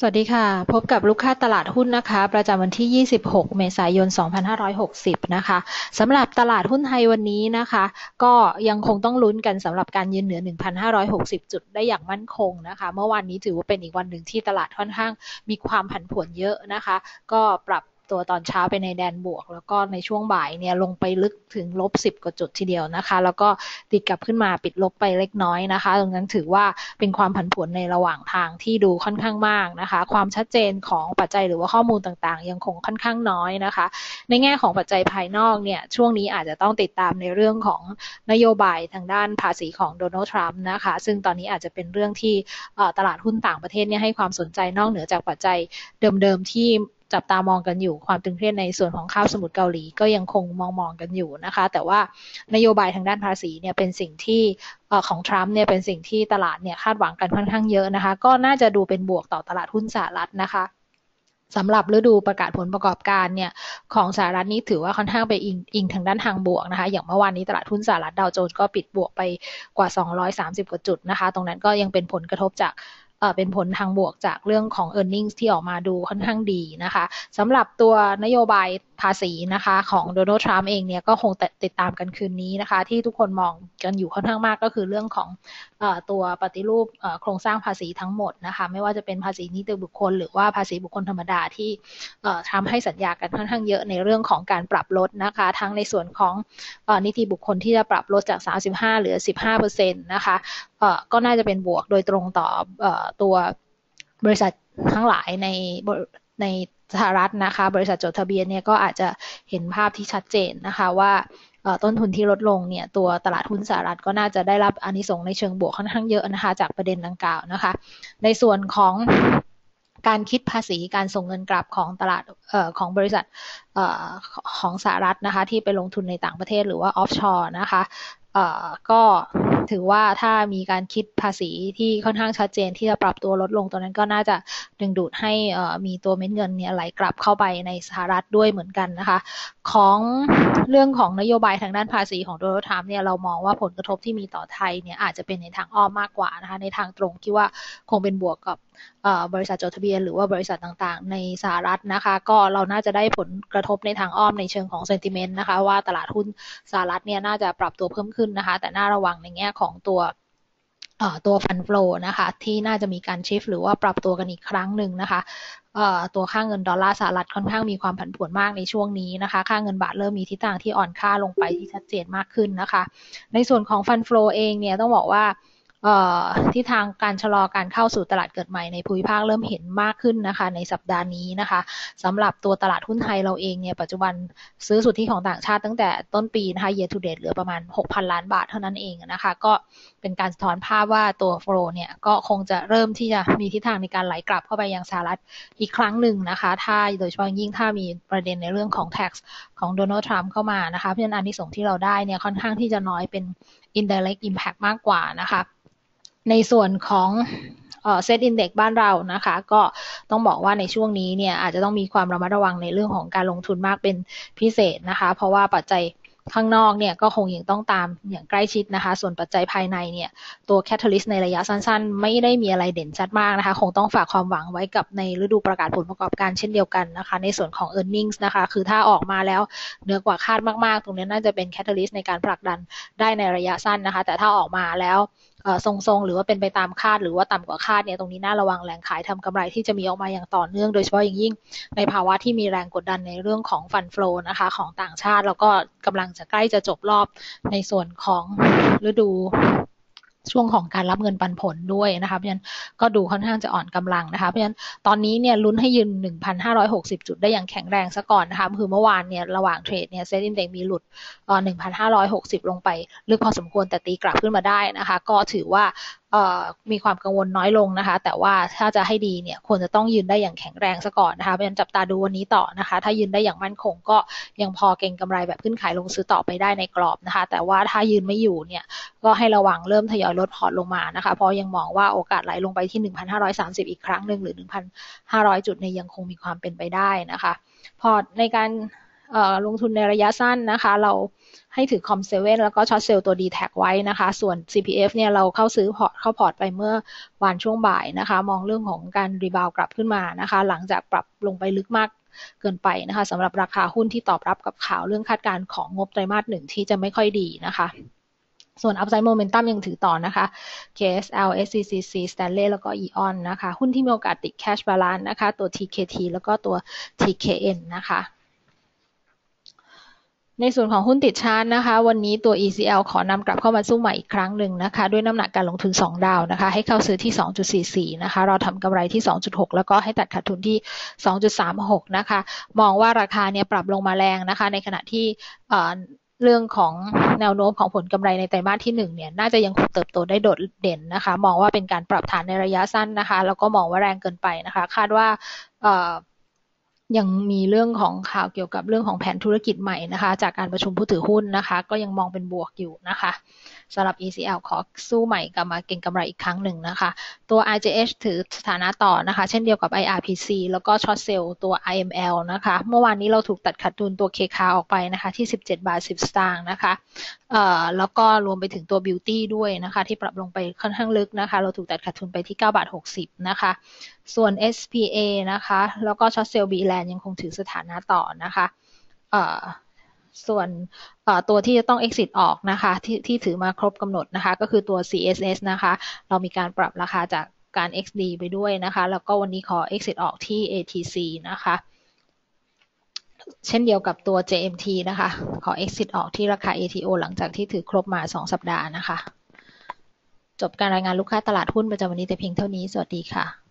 สวัสดีค่ะ พบกับลูกค้าตลาดหุ้นนะคะ ประจำวันที่ 26 เมษายน 2560 นะคะสำหรับตลาดหุ้นไทยวันนี้นะคะ ก็ยังคงต้องลุ้นกันสำหรับการยืนเหนือ 1,560 จุดได้อย่างมั่นคงนะคะ เมื่อวานนี้ถือว่าเป็นอีกวันหนึ่งที่ตลาดค่อนข้างมีความผันผวนเยอะนะคะ ก็ปรับ ตัวตอนเช้าไปในแดนบวก แล้วก็ในช่วงบ่ายเนี่ยลงไปลึกถึงลบ10กว่าจุดทีเดียวนะคะ แล้วก็ติดกลับขึ้นมาปิดลบไปเล็กน้อยนะคะตรงนั้นถือว่าเป็นความผันผวนในระหว่างทางที่ดูค่อนข้างมากนะคะ ความชัดเจนของปัจจัยหรือว่าข้อมูลต่างๆ ยังคงค่อนข้างน้อยนะคะ ในแง่ของปัจจัยภายนอกเนี่ยช่วงนี้อาจจะต้องติดตามในเรื่องของนโยบายทางด้านภาษีของโดนัลด์ทรัมป์นะคะ ซึ่งตอนนี้อาจจะเป็นเรื่องที่ตลาดหุ้นต่างประเทศเนี่ยให้ความสนใจนอกเหนือจากปัจจัยเดิมๆที่จับตามองกันอยู่ ความตึงเครียดในส่วนของข้าวสมุทรเกาหลีก็ยังคงมองมองกันอยู่นะคะ แต่ว่านโยบายทางด้านภาษีเนี่ยเป็นสิ่งที่ของทรัมป์เนี่ยเป็นสิ่งที่ตลาดเนี่ยคาดหวังกันค่อนข้างเยอะนะคะ ก็น่าจะดูเป็นบวกต่อตลาดหุ้นสหรัฐนะคะสำหรับฤดูประกาศผลประกอบการเนี่ยของสหรัฐนี้ถือว่าค่อนข้างไปอิงอิงทางด้านทางบวกนะคะ อย่างเมื่อวานนี้ตลาดหุ้นสหรัฐดาวโจนส์ก็ปิดบวกไปกว่า 230 กว่าจุดนะคะ ตรงนั้นก็ยังเป็นผลกระทบจาก เป็นผลทางบวกจากเรื่องของ e a r n i n g ที่ออกมาดูค่อนข้างดีนะคะสำหรับตัวนโยบายภาษีนะคะของโดนัลด์ทรัมป์เองเนี่ยก็คงติดตามกันคืนนี้นะคะ ที่ทุกคนมองกันอยู่ค่อนข้างมากก็คือเรื่องของตัวปฏิรูปโครงสร้างภาษีทั้งหมดนะคะ ไม่ว่าจะเป็นภาษีนิติบุคคล หรือว่าภาษีบุคคลธรรมดาที่ทำให้สัญญากันค่อนข้างเยอะในเรื่องของการปรับลดนะคะ ทั้งในส่วนของนิติบุคคลที่จะปรับลดจาก 35 เหลือ 15%นะคะก็น่าจะเป็นบวกโดยตรงต่อตัวบริษัททั้งหลายในใน สหรัฐนะคะ บริษัทจดทะเบียนเนี่ยก็อาจจะเห็นภาพที่ชัดเจนนะคะว่าต้นทุนที่ลดลงเนี่ยตัวตลาดหุ้นสหรัฐก็น่าจะได้รับอานิสงส์ในเชิงบวกค่อนข้างเยอะนะคะ จากประเด็นดังกล่าวนะคะ ในส่วนของการคิดภาษีการส่งเงินกลับของตลาดออของบริษัทออของสหรัฐนะคะ ที่ไปลงทุนในต่างประเทศหรือว่าออฟชอร์นะคะก็ ถือว่าถ้ามีการคิดภาษีที่ค่อนข้างชัดเจนที่จะปรับตัวลดลงตัวนั้นก็น่าจะดึงดูดให้มีตัวเม็ดเงินเนี่ยไหลกลับเข้าไปในสหรัฐด้วยเหมือนกันนะคะ ของเรื่องของนโยบายทางด้านภาษีของโดนัลด์ทรัมป์เนี่ยเรามองว่าผลกระทบที่มีต่อไทยเนี่ยอาจจะเป็นในทางอ้อมมากกว่านะคะในทางตรงที่ว่าคงเป็นบวกกับบริษัทจดทะเบียนหรือว่าบริษัทต่างๆ ในสหรัฐนะคะ ก็เราน่าจะได้ผลกระทบในทางอ้อมในเชิงของเซนติเมนต์นะคะ ว่าตลาดหุ้นสหรัฐเนี่ยน่าจะปรับตัวเพิ่มขึ้นนะคะ แต่น่าระวังในแง่ของตัวตัวฟันฟลูนะคะ ที่น่าจะมีการชิฟหรือว่าปรับตัวกันอีกครั้งหนึ่งนะคะตัวค่าเงินดอลลาร์สหรัฐค่อนข้างมีความผันผวนมากในช่วงนี้นะคะ ค่าเงินบาทเริ่มมีทิศทางที่อ่อนค่าลงไปที่ชัดเจนมากขึ้นนะคะ ในส่วนของฟันฟลูเองเนี่ยต้องบอกว่า ที่ทางการชะลอการเข้าสู่ตลาดเกิดใหม่ในภูมิภาคเริ่มเห็นมากขึ้นนะคะ ในสัปดาห์นี้นะคะสำหรับตัวตลาดหุ้นไทยเราเองเนี่ยปัจจุบันซื้อสุทธิของต่างชาติตั้งแต่ต้นปีนะคะ year to date เหลือประมาณ 6,000 ล้านบาทเท่านั้นเองนะคะ ก็เป็นการสะท้อนภาพว่าตัวโฟลเนี่ยก็คงจะเริ่มที่จะมีทิศทางในการไหลกลับเข้าไปยังสหรัฐอีกครั้งหนึ่งนะคะ ถ้าโดยเฉพาะยิ่งถ้ามีประเด็นในเรื่องของ tax ของโดนัลด์ทรัมป์เข้ามานะคะ เพราะฉะนั้นอันที่ส่งที่เราได้เนี่ยค่อนข้างที่จะน้อยเป็น indirect impact มากกว่านะคะ ในส่วนของเซตอินเด็กบ้านเรานะคะ ก็ต้องบอกว่าในช่วงนี้เนี่ยอาจจะต้องมีความระมัดระวังในเรื่องของการลงทุนมากเป็นพิเศษนะคะ เพราะว่าปัจจัยข้างนอกเนี่ยก็คงยังต้องตามอย่างใกล้ชิดนะคะ ส่วนปัจจัยภายในเนี่ยตัวแคทเทอลิสในระยะสั้นๆ ไม่ได้มีอะไรเด่นชัดมากนะคะ คงต้องฝากความหวังไว้กับในฤดูประกาศผลประกอบการเช่นเดียวกันนะคะ ในส่วนของ e a r n i n g ็นะคะ คือถ้าออกมาแล้วเหนือกว่าคาดมากๆ ตรงนี้น่าจะเป็นแคทเทอลิสในการผลักดันได้ในระยะสั้นนะคะ แต่ถ้าออกมาแล้ว ทรงๆ หรือว่าเป็นไปตามคาด หรือว่าต่ำกว่าคาดเนี่ยตรงนี้น่าระวังแรงขายทำกำไรที่จะมีออกมาอย่างต่อเนื่องโดยเฉพาะอย่างยิ่งในภาวะที่มีแรงกดดันในเรื่องของฟันฟลูนะคะของต่างชาติ แล้วก็กำลังจะใกล้จะจบรอบในส่วนของฤดู ช่วงของการรับเงินปันผลด้วยนะคะเพราะฉะนั้นก็ดูค่อนข้างจะอ่อนกำลังนะคะเพราะฉะนั้นตอนนี้เนี่ยลุ้นให้ยืน 1,560 จุดได้อย่างแข็งแรงซะก่อนนะคะคือเมื่อวานเนี่ยระหว่างเทรดเนี่ยเซ็นดินเด็กมีหลุดเอ่อ1,560 ลงไป ลึกพอสมควรแต่ตีกลับขึ้นมาได้นะคะ ก็ถือว่า มีความกังวลน้อยลงนะคะ แต่ว่าถ้าจะให้ดีเนี่ยควรจะต้องยืนได้อย่างแข็งแรงซะก่อนนะคะเพราะฉะนั้นจับตาดูวันนี้ต่อนะคะ ถ้ายืนได้อย่างมั่นคงก็ยังพอเก่งกำไรแบบขึ้นขายลงซื้อต่อไปได้ในกรอบนะคะ แต่ว่าถ้ายืนไม่อยู่เนี่ยก็ให้ระวังเริ่มทยอยลดพอร์ตลงมานะคะ เพราะยังมองว่าโอกาสไหลลงไปที่ 1,530 อีกครั้งหนึ่งหรือ 1,500 จุดเนี่ยยังคงมีความเป็นไปได้นะคะ พอร์ตในการ ลงทุนในระยะสั้นนะคะ เราให้ถือคอมเซเว่นแล้วก็ช็อตเซลล์ตัว d t แทไว้นะคะ ส่วน CPF เนี่ยเราเข้าซื้อพอร์ตเข้าพอร์ตไปเมื่อวันช่วงบ่ายนะคะ มองเรื่องของการรีบาวกลับขึ้นมานะคะ หลังจากปรับลงไปลึกมากเกินไปนะคะสำหรับราคาหุ้นที่ตอบรับกับข่าวเรื่องคาดการณ์ของงบไตรมาสหนึ่งที่จะไม่ค่อยดีนะคะส่วน Upside Momentum ยังถือต่อนะคะ KSL SCCC Stanley แล้วก็ EON นะคะ หุ้นที่มีโอกาสติด Cash Balance นะคะ ตัว TKT แล้วก็ตัว TKN นะคะ ในส่วนของหุ้นติดชาร์ตนะคะ วันนี้ตัว ECL ขอนำกลับเข้ามาสู้ใหม่อีกครั้งหนึ่งนะคะ ด้วยน้ำหนักการลงทุน 2 ดาวนะคะ ให้เข้าซื้อที่ 2.44 นะคะ เราทำกำไรที่ 2.6 แล้วก็ให้ตัดขาดทุนที่ 2.36 นะคะ มองว่าราคาเนี่ยปรับลงมาแรงนะคะ ในขณะที่เรื่องของแนวโน้มของผลกำไรในไตรมาสที่1เนี่ยน่าจะยังคงเติบโตได้โดดเด่นนะคะ มองว่าเป็นการปรับฐานในระยะสั้นนะคะ แล้วก็มองว่าแรงเกินไปนะคะ คาดว่า ยังมีเรื่องของข่าวเกี่ยวกับเรื่องของแผนธุรกิจใหม่นะคะ จากการประชุมผู้ถือหุ้นนะคะ ก็ยังมองเป็นบวกอยู่นะคะ สำหรับ ECL ขอสู้ใหม่กลับมาเก็งกำไรอีกครั้งหนึ่งนะคะ ตัว IJH ถือสถานะต่อนะคะ เช่นเดียวกับ IRPC แล้วก็ช็อตเซลล์ตัว IML นะคะ เมื่อวานนี้เราถูกตัดขาดทุนตัว KK ออกไปนะคะ ที่ 17 บาท 10 สตางค์นะคะเอ่อแล้วก็รวมไปถึงตัว Beauty ด้วยนะคะ ที่ปรับลงไปค่อนข้างลึกนะคะ เราถูกตัดขาดทุนไปที่ 9 บาท 60 นะคะ ส่วน SPA นะคะ แล้วก็ช็อตเซลล์ B Land ยังคงถือสถานะต่อนะคะเอ่อ ส่วนตัวที่จะต้อง exit ออกนะคะที่ที่ถือมาครบกำหนดนะคะ ก็คือตัว CSS นะคะ เรามีการปรับราคาจากการ XD ไปด้วยนะคะ แล้วก็วันนี้ขอ exit ออกที่ ATC นะคะ เช่นเดียวกับตัว JMT นะคะ ขอ exit ออกที่ราคา ATO หลังจากที่ถือครบมา 2 สัปดาห์นะคะ จบการรายงานลูกค้าตลาดหุ้นประจำวันนี้แต่เพียงเท่านี้ สวัสดีค่ะ